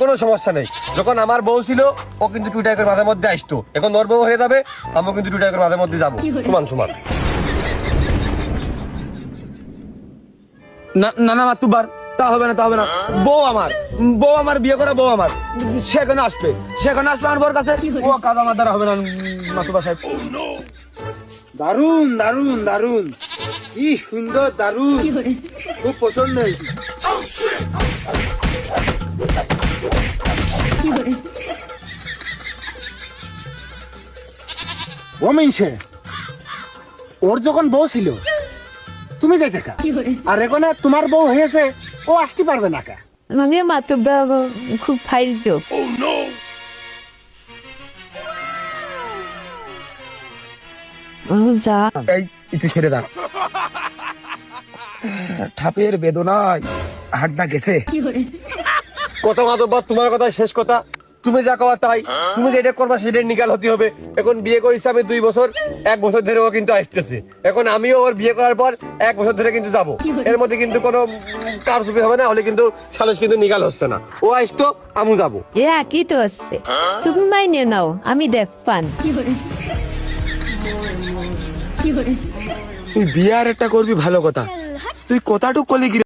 কোনো সমস্যা নেই। যখন আমার বউ ছিল ও কিন্তু টুইটার করে মাঝে মধ্যে আসতো। এখন ওর বউ হয়ে যাবে আমিও কিন্তু টুইটার করে মাঝে মধ্যে যাব। সমান সমান। না না না মাতুবার তা হবে না তা হবে না। বউ আমার বউ আমার বিয়ে করা বউ আমার। সেখানে আসবে। সেখানে আসবে আমার বউর কাছে। ও কাজ আমার দ্বারা হবে না মাতুবা সাহেব। দারুণ দারুণ দারুণ কি সুন্দর দারুণ খুব পছন্দ হয়েছে। ও মিনছে ওর যখন বউ ছিল তুমি যাইতে কা? আর এখন তোমার বউ হয়েছে ও আসতে পারবে না কা? আমাকে মাতুব্বা খুব ফাইল তো যা। এই একটু ছেড়ে দাও। ঠাপের বেদনায় হাড্ডা গেছে। কত মাতব্বর তোমার কথা শেষ কথা। তুমি যা কওয়া তাই। তুমি যেটা করবা সেটা নিকাল হতে হবে। এখন বিয়ে করেছি আমি দুই বছর এক বছর ধরে ও কিন্তু আসতেছে। এখন আমিও ওর বিয়ে করার পর এক বছর ধরে কিন্তু যাব। এর মধ্যে কিন্তু কোনো কারচুপি হবে না হলে কিন্তু সালিশ কিন্তু নিকাল হচ্ছে না। ও আসতো আমি যাব। এ একই তো আছে তুমি মাইনে নাও আমি দেখ পান। তুই বিয়ে আর একটা করবি ভালো কথা। তুই কথাটুক করলি কি